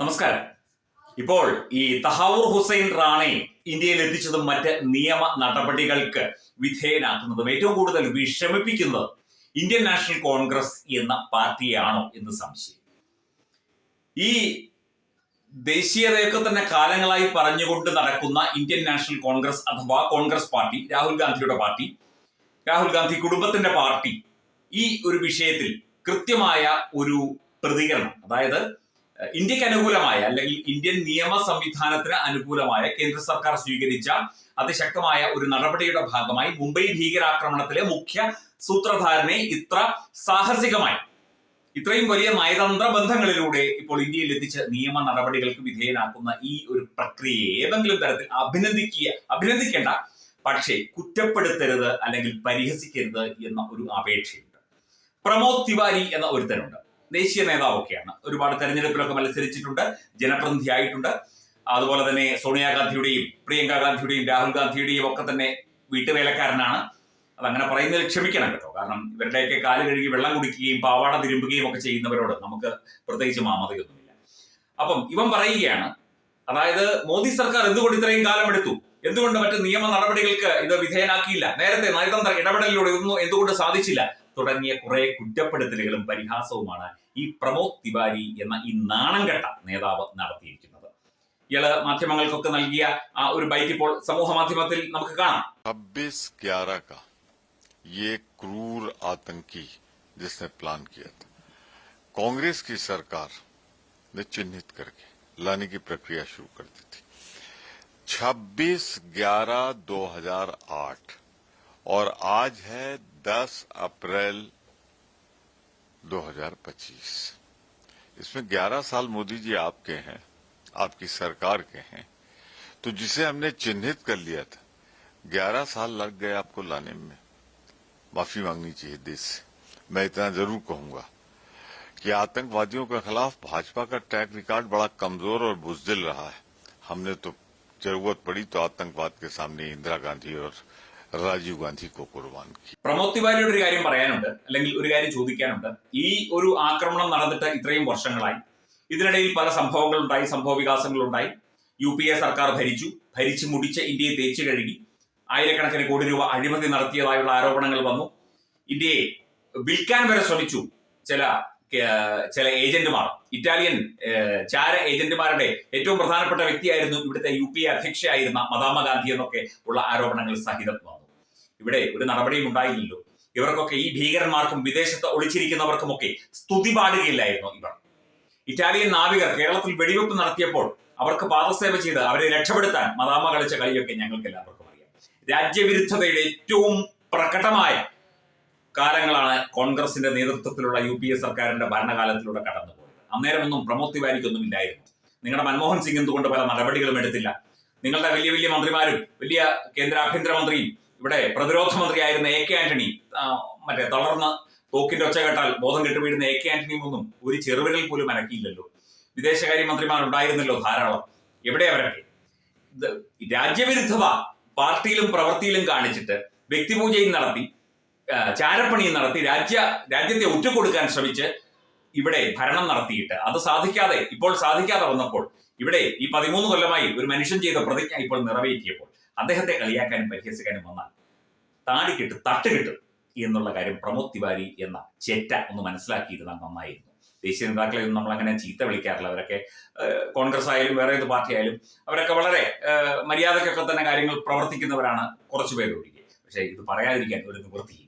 നമസ്കാരം. ഇപ്പോൾ ഈ തഹാവൂർ ഹുസൈൻ റാണെ ഇന്ത്യയിൽ എത്തിച്ചതും മറ്റ് നിയമ നടപടികൾക്ക് വിധേയനാക്കുന്നതും ഏറ്റവും കൂടുതൽ വിഷമിപ്പിക്കുന്നത് ഇന്ത്യൻ നാഷണൽ കോൺഗ്രസ് എന്ന പാർട്ടിയാണോ എന്ന് സംശയം. ഈ ദേശീയതയൊക്കെ തന്നെ കാലങ്ങളായി പറഞ്ഞുകൊണ്ട് നടക്കുന്ന ഇന്ത്യൻ നാഷണൽ കോൺഗ്രസ് അഥവാ കോൺഗ്രസ് പാർട്ടി രാഹുൽ ഗാന്ധിയുടെ പാർട്ടി രാഹുൽ ഗാന്ധി കുടുംബത്തിന്റെ പാർട്ടി ഈ ഒരു വിഷയത്തിൽ കൃത്യമായ ഒരു പ്രതികരണം അതായത് ഇന്ത്യയ്ക്ക് അനുകൂലമായ അല്ലെങ്കിൽ ഇന്ത്യൻ നിയമ സംവിധാനത്തിന് അനുകൂലമായ കേന്ദ്ര സർക്കാർ സ്വീകരിച്ച അതിശക്തമായ ഒരു നടപടിയുടെ ഭാഗമായി മുംബൈ ഭീകരാക്രമണത്തിലെ മുഖ്യ സൂത്രധാരനെ ഇത്ര സാഹസികമായി ഇത്രയും വലിയ നയതന്ത്ര ബന്ധങ്ങളിലൂടെ ഇപ്പോൾ ഇന്ത്യയിൽ എത്തിച്ച് നിയമ നടപടികൾക്ക് വിധേയനാക്കുന്ന ഈ ഒരു പ്രക്രിയയെ ഏതെങ്കിലും തരത്തിൽ അഭിനന്ദിക്കുക അഭിനന്ദിക്കേണ്ട പക്ഷേ കുറ്റപ്പെടുത്തരുത് അല്ലെങ്കിൽ പരിഹസിക്കരുത് എന്ന ഒരു അപേക്ഷയുണ്ട്. പ്രമോദ് തിവാരി എന്ന ഒരുത്തനുണ്ട്. ദേശീയ നേതാവൊക്കെയാണ്. ഒരുപാട് തെരഞ്ഞെടുപ്പിലൊക്കെ മത്സരിച്ചിട്ടുണ്ട് ജനപ്രതിനിധിയായിട്ടുണ്ട്. അതുപോലെ തന്നെ സോണിയാഗാന്ധിയുടെയും പ്രിയങ്ക ഗാന്ധിയുടെയും രാഹുൽ ഗാന്ധിയുടെയും ഒക്കെ തന്നെ വീട്ടുവേലക്കാരനാണ്. അതങ്ങനെ പറയുന്നതിൽ ക്ഷമിക്കണം കേട്ടോ. കാരണം ഇവരുടെയൊക്കെ കാൽ കഴുകി വെള്ളം കുടിക്കുകയും പാവാട തിരുമ്പുകയും ഒക്കെ ചെയ്യുന്നവരോട് നമുക്ക് പ്രത്യേകിച്ച് മാമതയൊന്നുമില്ല. അപ്പം ഇവൻ പറയുകയാണ് അതായത് മോദി സർക്കാർ എന്തുകൊണ്ട് ഇത്രയും കാലം എടുത്തു? എന്തുകൊണ്ട് മറ്റ് നിയമ നടപടികൾക്ക് ഇത് വിധേയനാക്കിയില്ല? നേരത്തെ നയതന്ത്ര ഇടപെടലിലൂടെ ഇതൊന്നും എന്തുകൊണ്ട് സാധിച്ചില്ല? തുടങ്ങിയ കുറെ കുറ്റപ്പെടുത്തലുകളും പരിഹാസവുമാണ് ഈ പ്രമോദ് തിവാരി എന്ന ഈ നാണംകെട്ട നേതാവ് നടത്തിയിരിക്കുന്നത് ഇയാള് മാധ്യമങ്ങൾക്കൊക്കെ നൽകിയ ആ ഒരു ബൈറ്റ് ഇപ്പോൾ സമൂഹ മാധ്യമത്തിൽ നമുക്ക് കാണാം छब्बीस ग्यारह का ये क्रूर आतंकी जिसने प्लान किया था कांग्रेस की सरकार ने चिन्हित करके लाने की प्रक्रिया शुरू कर दी थी 26 ग्यारह 2008 और आज है 10 अप्रैल 2025 इसमें 11 साल मोदी जी आपके हैं, आपकी सरकार के हैं। तो जिसे हमने चिन्हित कर लिया था, ग्यारह साल लग गए आपको लाने में। माफ़ी मांगनी चाहिए देश से। मैं इतना ज़रूर कहूँगा कि आतंकवादियों के खिलाफ भाजपा का ट्रैक रिकॉर्ड बड़ा कमज़ोर और बुजदिल रहा है। हमने तो ज़रूरत पड़ी तो आतंकवाद के सामने इंदिरा गांधी और രാജീവ് ഗാന്ധി കുർബാൻ പ്രമോദ് തിവാരിയുടെ ഒരു കാര്യം പറയാനുണ്ട് അല്ലെങ്കിൽ ഒരു കാര്യം ചോദിക്കാനുണ്ട്. ഈ ഒരു ആക്രമണം നടന്നിട്ട് ഇത്രയും വർഷങ്ങളായി. ഇതിനിടയിൽ പല സംഭവങ്ങളുണ്ടായി സംഭവ വികാസങ്ങളുണ്ടായി യു പി എ സർക്കാർ ഭരിച്ചു ഭരിച്ചു മുടിച്ച ഇന്ത്യയെ തേച്ചു കഴുകി. ആയിരക്കണക്കിന് കോടി രൂപ അഴിമതി നടത്തിയതായുള്ള ആരോപണങ്ങൾ വന്നു. ഇന്ത്യയെ വിൽക്കാൻ വരെ ശ്രമിച്ചു ചില ചില ഏജന്റുമാർ. ഇറ്റാലിയൻ ചാര ഏജന്റുമാരുടെ ഏറ്റവും പ്രധാനപ്പെട്ട വ്യക്തിയായിരുന്നു ഇവിടുത്തെ യു പി അധ്യക്ഷയായിരുന്ന മദാമ ഗാന്ധി എന്നൊക്കെ ഉള്ള ആരോപണങ്ങൾ സഹിതം വന്നു. ഇവിടെ ഒരു നടപടിയും ഉണ്ടായില്ലല്ലോ. ഇവർക്കൊക്കെ ഈ ഭീകരന്മാർക്കും വിദേശത്ത് ഒളിച്ചിരിക്കുന്നവർക്കുമൊക്കെ സ്തുതി പാടുകയില്ലായിരുന്നു ഇവർ. ഇറ്റാലിയൻ നാവികർ കേരളത്തിൽ വെടിവെപ്പ് നടത്തിയപ്പോൾ അവർക്ക് പാദസേവ ചെയ്ത് അവരെ രക്ഷപ്പെടുത്താൻ മദാമ കളിച്ച കളിയൊക്കെ ഞങ്ങൾക്ക് എല്ലാവർക്കും അറിയാം. രാജ്യവിരുദ്ധതയുടെ ഏറ്റവും പ്രകടമായ കാലങ്ങളാണ് കോൺഗ്രസിന്റെ നേതൃത്വത്തിലുള്ള യു പി എ സർക്കാരിന്റെ ഭരണകാലത്തിലൂടെ കടന്നുപോയത്. അന്നേരമൊന്നും പ്രമോദ് തിവാരിക്കൊന്നും ഇല്ലായിരുന്നു നിങ്ങളുടെ മൻമോഹൻ സിംഗ് എന്തുകൊണ്ട് പല നടപടികളും എടുത്തില്ല? നിങ്ങളുടെ വലിയ വലിയ മന്ത്രിമാരും വലിയ കേന്ദ്ര ആഭ്യന്തരമന്ത്രിയും ഇവിടെ പ്രതിരോധ മന്ത്രിയായിരുന്ന എ കെ ആന്റണി മറ്റേ തളർന്ന് തോക്കിന്റെ ഒച്ച കേട്ടാൽ ബോധം കെട്ടു വീഴുന്ന എ കെ ആന്റണിയും ഒന്നും ഒരു ചെറുവിരൽ പോലും അനക്കിയില്ലല്ലോ. വിദേശകാര്യ മന്ത്രിമാരുണ്ടായിരുന്നല്ലോ ധാരാളം. എവിടെ അവരൊക്കെ? രാജ്യവിരുദ്ധവ പാർട്ടിയിലും പ്രവൃത്തിയിലും കാണിച്ചിട്ട് വ്യക്തിപൂജയും നടത്തി ചാരപ്പണിയും നടത്തി രാജ്യ രാജ്യത്തെ ഒറ്റുകൊടുക്കാൻ ശ്രമിച്ച് ഇവിടെ ഭരണം നടത്തിയിട്ട് അത് സാധിക്കാതെ ഇപ്പോൾ സാധിക്കാതെ വന്നപ്പോൾ ഇവിടെ ഈ പതിമൂന്ന് കൊല്ലമായി ഒരു മനുഷ്യൻ ചെയ്ത പ്രതിജ്ഞ ഇപ്പോൾ നിറവേറ്റിയപ്പോൾ അദ്ദേഹത്തെ കളിയാക്കാനും പരിഹസിക്കാനും വന്നാൽ താടി കിട്ടും തട്ട് കിട്ടും എന്നുള്ള കാര്യം പ്രമോദ് തിവാരി എന്ന ചെറ്റ ഒന്ന് മനസ്സിലാക്കിയിരുന്നാൽ നന്നായിരുന്നു. ദേശീയ നേതാക്കളെ ഒന്നും നമ്മൾ അങ്ങനെ ചീത്ത വിളിക്കാറില്ല. അവരൊക്കെ കോൺഗ്രസ് ആയാലും വേറെ ഏത് പാർട്ടി ആയാലും അവരൊക്കെ വളരെ മര്യാദക്കൊക്കെ തന്നെ കാര്യങ്ങൾ പ്രവർത്തിക്കുന്നവരാണ് കുറച്ചു പേരൊഴികെ. പക്ഷേ ഇത് പറയാതിരിക്കാൻ ഒരു നിവൃത്തിയുമില്ല